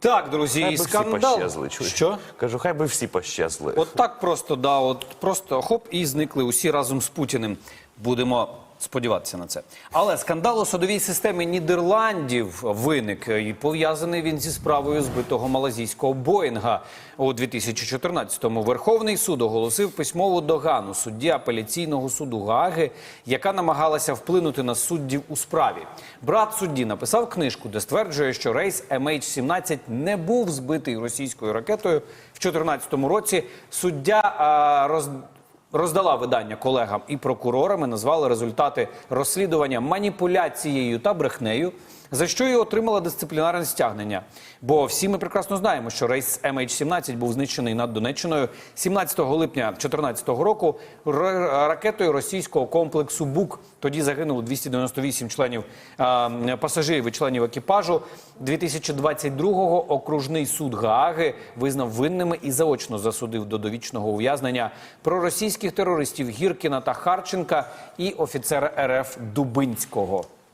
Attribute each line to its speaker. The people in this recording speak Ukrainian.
Speaker 1: Так, друзі,
Speaker 2: Хай
Speaker 1: і
Speaker 2: би всі
Speaker 1: скандал.
Speaker 2: пощезли. чуєш?
Speaker 1: Що?
Speaker 2: Кажу, хай би всі пощезли.
Speaker 1: От так просто, да, от просто хоп і зникли усі разом з Путіним. Будемо сподіватися на це. Але скандал у судовій системі Нідерландів виник і пов'язаний він зі справою збитого малазійського Боїнга у 2014-му. Верховний суд оголосив письмову догану судді апеляційного суду Гааги, яка намагалася вплинути на суддів у справі. Брат судді написав книжку, де стверджує, що рейс MH17 не був збитий російською ракетою в 2014 році. Суддя а, роз роздала видання колегам і прокурорам і назвали результати розслідування маніпуляцією та брехнею, за що і отримала дисциплінарне стягнення. Бо всі ми прекрасно знаємо, що рейс MH17 був знищений над Донеччиною 17 липня 2014 року ракетою російського комплексу БУК. Тоді загинуло 298 членів а, пасажирів і членів екіпажу. 2022-го окружний суд Гааги визнав винними і заочно засудив до довічного ув'язнення проросійських терористів Гіркіна та Харченка і офіцера РФ Дубинського.